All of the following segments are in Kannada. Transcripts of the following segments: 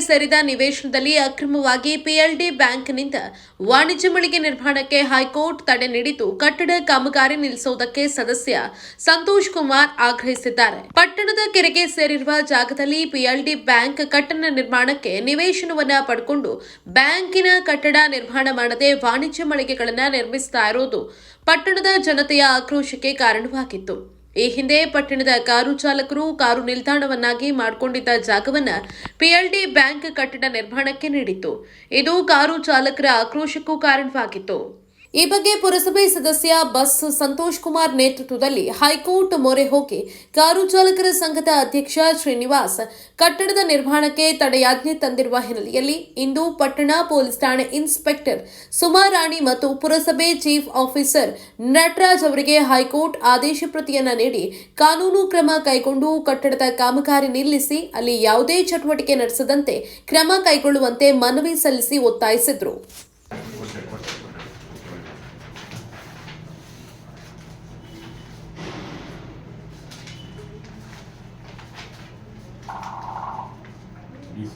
ಸೇರಿದ ನಿವೇಶನದಲ್ಲಿ ಅಕ್ರಮವಾಗಿ ಪಿಎಲ್ಡಿ ಬ್ಯಾಂಕ್ನಿಂದ ವಾಣಿಜ್ಯ ಮಳಿಗೆ ನಿರ್ಮಾಣಕ್ಕೆ ಹೈಕೋರ್ಟ್ ತಡೆ ನೀಡಿದ್ದು, ಕಟ್ಟಡ ಕಾಮಗಾರಿ ನಿಲ್ಲಿಸುವುದಕ್ಕೆ ಸದಸ್ಯ ಸಂತೋಷ್ ಕುಮಾರ್ ಆಗ್ರಹಿಸಿದ್ದಾರೆ. ಪಟ್ಟಣದ ಕೆರೆಗೆ ಸೇರಿರುವ ಜಾಗದಲ್ಲಿ ಪಿಎಲ್ಡಿ ಬ್ಯಾಂಕ್ ಕಟ್ಟಡ ನಿರ್ಮಾಣಕ್ಕೆ ನಿವೇಶನವನ್ನ ಪಡ್ಕೊಂಡು ಬ್ಯಾಂಕಿನ ಕಟ್ಟಡ ನಿರ್ಮಾಣ ಮಾಡದೆ ವಾಣಿಜ್ಯ ಮಳಿಗೆಗಳನ್ನು ನಿರ್ಮಿಸ್ತಾ ಇರೋದು ಪಟ್ಟಣದ ಜನತೆಯ ಆಕ್ರೋಶಕ್ಕೆ ಕಾರಣವಾಗಿತ್ತು. ಈ ಹಿಂದೆ ಪಟ್ಟಣದ ಕಾರು ಚಾಲಕರು ಕಾರು ನಿಲ್ದಾಣವನ್ನಾಗಿ ಮಾಡಿಕೊಂಡಿದ್ದ ಜಾಗವನ್ನು ಪಿಎಲ್ಡಿ ಬ್ಯಾಂಕ್ ಕಟ್ಟಡ ನಿರ್ಮಾಣಕ್ಕೆ ನೀಡಿತ್ತು. ಇದು ಕಾರು ಚಾಲಕರ ಆಕ್ರೋಶಕ್ಕೂ ಕಾರಣವಾಗಿತ್ತು. ಈ ಬಗ್ಗೆ ಪುರಸಭೆ ಸದಸ್ಯ ಬಸ್ ಸಂತೋಷ್ ಕುಮಾರ್ ನೇತೃತ್ವದಲ್ಲಿ ಹೈಕೋರ್ಟ್ ಮೊರೆ ಹೋಗಿ ಕಾರು ಚಾಲಕರ ಸಂಘದ ಅಧ್ಯಕ್ಷ ಶ್ರೀನಿವಾಸ್ ಕಟ್ಟಡದ ನಿರ್ಮಾಣಕ್ಕೆ ತಡೆಯಾಜ್ಞೆ ತಂದಿರುವ ಹಿನ್ನೆಲೆಯಲ್ಲಿ ಇಂದು ಪಟ್ಟಣ ಪೊಲೀಸ್ ಠಾಣೆ ಇನ್ಸ್ಪೆಕ್ಟರ್ ಸುಮಾರಾಣಿ ಮತ್ತು ಪುರಸಭೆ ಚೀಫ್ ಆಫೀಸರ್ ನಟರಾಜ್ ಅವರಿಗೆ ಹೈಕೋರ್ಟ್ ಆದೇಶ ಪ್ರತಿಯನ್ನ ನೀಡಿ ಕಾನೂನು ಕ್ರಮ ಕೈಗೊಂಡು ಕಟ್ಟಡದ ಕಾಮಗಾರಿ ನಿಲ್ಲಿಸಿ ಅಲ್ಲಿ ಯಾವುದೇ ಚಟುವಟಿಕೆ ನಡೆಸದಂತೆ ಕ್ರಮ ಕೈಗೊಳ್ಳುವಂತೆ ಮನವಿ ಸಲ್ಲಿಸಿ ಒತ್ತಾಯಿಸಿದ್ರು.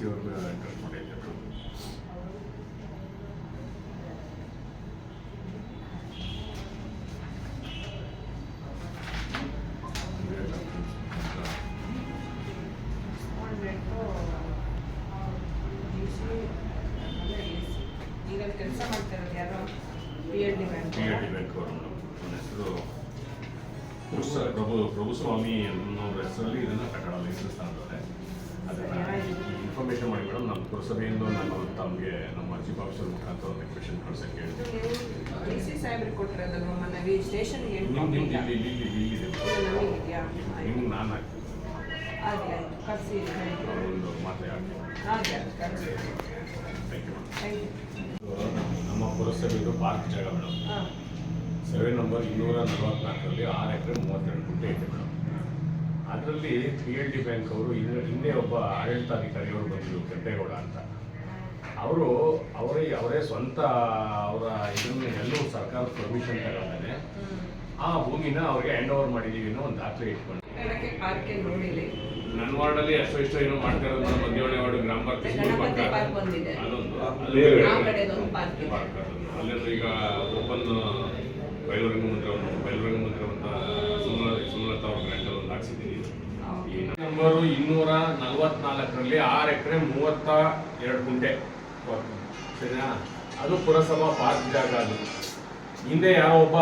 ಅವ್ರಿಗೆ ಎಂಟರ್ ಕೊಟ್ಟಿದ್ದರು ಈಗ ಕೆಲಸ ಮಾಡ್ತಿರೋದು ಯಾರೋ B Ed bank B L D bank ಅವರು ನನ್ನ ಹೆಸರು ಪ್ರಭು ಪ್ರಭುಸ್ವಾಮಿ ಅನ್ನೋ ಹೆಸರಲ್ಲಿ ಇದನ್ನು ಕಟ್ಟಡ ಲೈಸೆನ್ಸ್ ತಂದಿದ್ದಾರೆ ಅದನ್ನು ಇನ್ಫಾರ್ಮೇಷನ್ ಮಾಡಿ ಮೇಡಮ್. ನಮ್ಮ ಪುರಸಭೆಯಿಂದ ನಾನು ತಮಗೆ ನಮ್ಮ ಚೀಫ್ ಆಫೀಸರ್ ಮುಖಾಂತರ ಒಂದು ಕ್ವೆಶನ್ ಕಳ್ಸಕ್ಕೆ ನಮ್ಮ ನಿಮ್ಗೆ ನಾನು ಹಾಕ್ತೀನಿ. ಒಂದು ಥ್ಯಾಂಕ್ ಯು ನಮ್ಮ ಪುರಸಭೆದು ಪಾರ್ಕ್ ಜಾಗ ಮೇಡಮ್. ಸರ್ವೆ ನಂಬರ್ ಇನ್ನೂರ ನಲವತ್ನಾಲ್ಕರಲ್ಲಿ ಆರು ಎಕರೆ ಮೂವತ್ತೆರಡು ಗುಂಟೆ ಇದೆ ಮೇಡಮ್. ಅದರಲ್ಲಿ ಪಿ ಎಲ್ ಡಿ ಬ್ಯಾಂಕ್ ಅವರು ಹಿಂದೆ ಹಿಂದೆ ಒಬ್ಬ ಆಡಳಿತಾಧಿಕಾರಿಯವರು ಬಂದರು ಕೆಂಪೇಗೌಡ ಅಂತ. ಅವರು ಅವರೇ ಅವರೇ ಸ್ವಂತ ಅವರ ಇದನ್ನು ಎಲ್ಲೂ ಸರ್ಕಾರದ ಪರ್ಮಿಷನ್ ತಗೊಂಡೇ ಆ ಭೂಮಿನ ಅವ್ರಿಗೆ ಹ್ಯಾಂಡ್ ಓವರ್ ಮಾಡಿದ್ದೀವಿ ಅನ್ನೋ ಒಂದು ದಾಖಲೆ ಇಟ್ಕೊಂಡು ನನ್ನ ವಾರ್ಡಲ್ಲಿ ಅಷ್ಟೋ ಇಷ್ಟೋ ಏನೋ ಮಾಡ್ತಾ ಇರೋದು ನಮ್ಮ ಮಧ್ಯವಳ್ಳಿ ವಾರ್ಡ್ ಗ್ರಾಮ ಪಾರ್ಕ್ ಅದೊಂದು ಆ ಪಾರ್ಕ್ ಇದೆ. ಪಾರ್ಕ್ ಈಗ ಓಪನ್ ಬೈಲೂರಿನ ಮುಂದೆ ಒಂದು ಬಯಲುರಂಗ ಮಂದಿರ ಅಂತ ಸುಮಲ ಸುಮಲತಾ ಅವ್ರ ಗ್ರ್ಯಾಂಡ್ ಒಂದು ಹಾಕ್ಸಿದ್ದೀವಿ ಈ ನಂಬರು ಇನ್ನೂರ ನಲವತ್ನಾಲ್ಕರಲ್ಲಿ ಆರು ಎಕರೆ ಮೂವತ್ತ ಎರಡು ಗುಂಟೆ ಸರಿನಾ? ಅದು ಪುರಸಭಾ ಪಾರ್ಕ್ ಜಾಗ ಅದು. ಹಿಂದೆ ಯಾರೋ ಒಬ್ಬ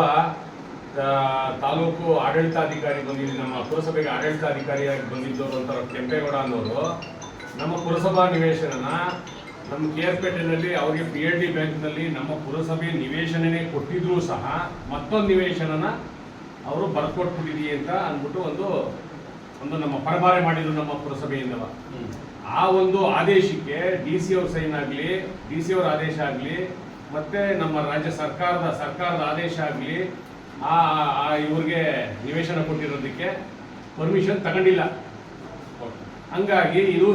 ತಾಲೂಕು ಆಡಳಿತಾಧಿಕಾರಿ ಬಂದಿದ್ದು, ನಮ್ಮ ಪುರಸಭೆಗೆ ಆಡಳಿತಾಧಿಕಾರಿಯಾಗಿ ಬಂದಿದ್ದವರು ಅಂತಾರೆ ಕೆಂಪೇಗೌಡ ಅನ್ನೋರು, ನಮ್ಮ ಪುರಸಭಾ ನಿವೇಶನನ ನಮ್ಮ ಕೆ ಆರ್ ಪೇಟೆನಲ್ಲಿ ಅವರಿಗೆ ಪಿ ಎಲ್ ಡಿ ಬ್ಯಾಂಕ್ನಲ್ಲಿ ನಮ್ಮ ಪುರಸಭೆ ನಿವೇಶನನೇ ಕೊಟ್ಟಿದ್ರು ಸಹ ಮತ್ತೊಂದು ನಿವೇಶನನ ಅವರು ಬರ್ಕೊಟ್ಬಿಟ್ಟಿದೀವಿ ಅಂತ ಅಂದ್ಬಿಟ್ಟು ಒಂದು ಒಂದು ನಮ್ಮ ಪರಭಾರೆ ಮಾಡಿದ್ರು ನಮ್ಮ ಪುರಸಭೆಯಿಂದ ಆ ಒಂದು ಆದೇಶಕ್ಕೆ ಡಿ ಸಿ ಅವ್ರ ಸೈನ್ ಆಗಲಿ ಡಿ ಸಿ ಅವ್ರ ಆದೇಶ ಆಗಲಿ ಮತ್ತೆ ನಮ್ಮ ರಾಜ್ಯ ಸರ್ಕಾರದ ಸರ್ಕಾರದ ಆದೇಶ ಆಗಲಿ ಆ ಆ ಇವ್ರಿಗೆ ನಿವೇಶನ ಕೊಟ್ಟಿರೋದಕ್ಕೆ ಪರ್ಮಿಷನ್ ತಗೊಂಡಿಲ್ಲ. ಹಂಗಾಗಿ ಇದು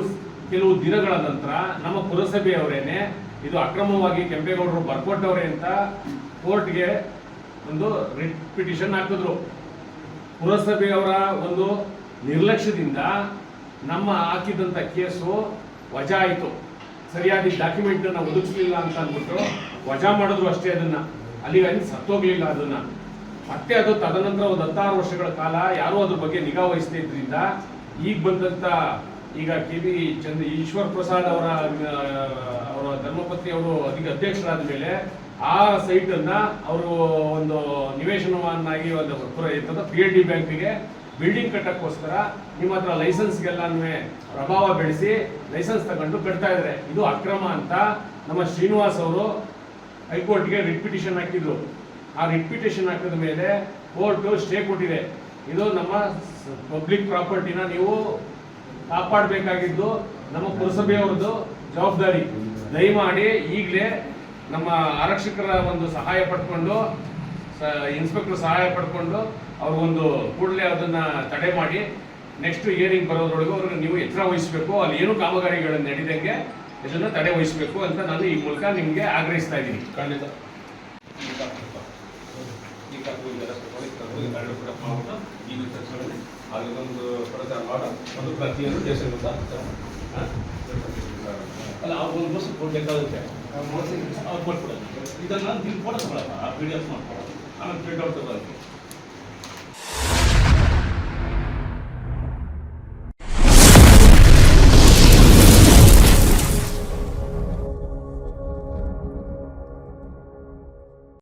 ಕೆಲವು ದಿನಗಳ ನಂತರ ನಮ್ಮ ಪುರಸಭೆಯವರೇನೆ ಇದು ಅಕ್ರಮವಾಗಿ ಕೆಂಪೇಗೌಡರು ಬರ್ಕೊಟ್ಟವ್ರೆ ಅಂತ ಕೋರ್ಟ್ಗೆ ಒಂದು ರಿಟ್ ಪಿಟಿಷನ್ ಹಾಕಿದ್ರು. ಪುರಸಭೆಯವರ ಒಂದು ನಿರ್ಲಕ್ಷ್ಯದಿಂದ ನಮ್ಮ ಹಾಕಿದಂಥ ಕೇಸು ವಜಾ ಆಯಿತು ಸರಿಯಾದ ಡಾಕ್ಯುಮೆಂಟ್ ಒದಗಿಸಲಿಲ್ಲ ಅಂತ ಅಂದ್ಬಿಟ್ಟು ವಜಾ ಮಾಡಿದ್ರು ಅಷ್ಟೇ ಅದನ್ನ ಅಲ್ಲಿಗಾಗಿ ಅಲ್ಲಿ ಸತ್ತೋಗ್ಲಿಲ್ಲ ಅದನ್ನ ಮತ್ತೆ ಅದು ತದನಂತರ ಒಂದು ಹತ್ತಾರು ವರ್ಷಗಳ ಕಾಲ ಯಾರೂ ಅದ್ರ ಬಗ್ಗೆ ನಿಗಾ ವಹಿಸದೇ ಇದ್ರಿಂದ ಈಗ ಬಂದಂತ ಈಗ ಕೆ ವಿ ಚಂದ್ರ ಈಶ್ವರ್ ಪ್ರಸಾದ್ ಅವರ ಅವರ ಧರ್ಮಪತ್ನಿ ಅವರು ಅದಕ್ಕೆ ಅಧ್ಯಕ್ಷರಾದ ಮೇಲೆ ಆ ಸೈಟ್ ಅನ್ನ ಅವರು ಒಂದು ನಿವೇಶನವನ್ನಾಗಿ ಒಂದು ಪಿ ಎಲ್ ಡಿ ಬ್ಯಾಂಕಿಗೆ ಬಿಲ್ಡಿಂಗ್ ಕಟ್ಟಕ್ಕೋಸ್ಕರ ನಿಮ್ಮ ಹತ್ರ ಲೈಸೆನ್ಸ್ಗೆಲ್ಲಾನು ಪ್ರಭಾವ ಬೆಳೆಸಿ ಲೈಸೆನ್ಸ್ ತಗೊಂಡು ಕಟ್ತಾ ಇದ್ದಾರೆ. ಇದು ಅಕ್ರಮ ಅಂತ ನಮ್ಮ ಶ್ರೀನಿವಾಸ್ ಅವರು ಹೈಕೋರ್ಟ್ಗೆ ರಿಟ್ ಹಾಕಿದ್ರು. ಆ ರಿಟ್ ಹಾಕಿದ ಮೇಲೆ ಕೋರ್ಟ್ ಸ್ಟೇ ಕೊಟ್ಟಿದೆ. ಇದು ನಮ್ಮ ಪಬ್ಲಿಕ್ ಪ್ರಾಪರ್ಟಿನ ನೀವು ಕಾಪಾಡಬೇಕಾಗಿದ್ದು ನಮ್ಮ ಪುರಸಭೆಯವ್ರದ್ದು ಜವಾಬ್ದಾರಿ. ದಯಮಾಡಿ ಈಗಲೇ ನಮ್ಮ ಆರಕ್ಷಕರ ಒಂದು ಸಹಾಯ ಪಡ್ಕೊಂಡು ಇನ್ಸ್ಪೆಕ್ಟರ್ ಸಹಾಯ ಪಡ್ಕೊಂಡು ಅವ್ರಿಗೊಂದು ಕೂಡಲೇ ಅದನ್ನ ತಡೆ ಮಾಡಿ ನೆಕ್ಸ್ಟ್ ಇಯರಿಂಗ್ ಬರೋದ್ರೊಳಗೆ ಅವ್ರಿಗೆ ನೀವು ಎಚ್ಚರ ವಹಿಸಬೇಕು ಅಲ್ಲಿ ಏನು ಕಾಮಗಾರಿಗಳನ್ನು ನಡೆದಂಗೆ ಇದನ್ನ ತಡೆ ವಹಿಸಬೇಕು ಅಂತ ನಾನು ಈ ಮೂಲಕ ನಿಮಗೆ ಆಗ್ರಹಿಸ್ತಾ ಇದ್ದೀನಿ. ಖಂಡಿತ. ಈ ಮಾಡ್ಬಿಟ್ಟು ಅದಕ್ಕೊಂದು ಪ್ರಚಾರ ಮಾಡೋ. ಒಂದು ಪ್ರತಿಯೊಂದು ದೇಶದಿಂದ ಅಲ್ಲ ಆ ಒಂದು ವರ್ಷ ಕೊಡ್ಬೇಕಾಗುತ್ತೆ ಅವ್ರು ಕೊಟ್ಬಿಡೋದು ಇದನ್ನ ಫೋಟೋ ತಗೊಳಪ್ಪ. ಪಿ ಡಿ ಎಫ್ ಮಾಡ್ಕೊಳ್ಳೋದು. ಆಮೇಲೆ ಪ್ರಿಂಟ್ ಔಟ್ ತಗೊಳಕ್ಕೆ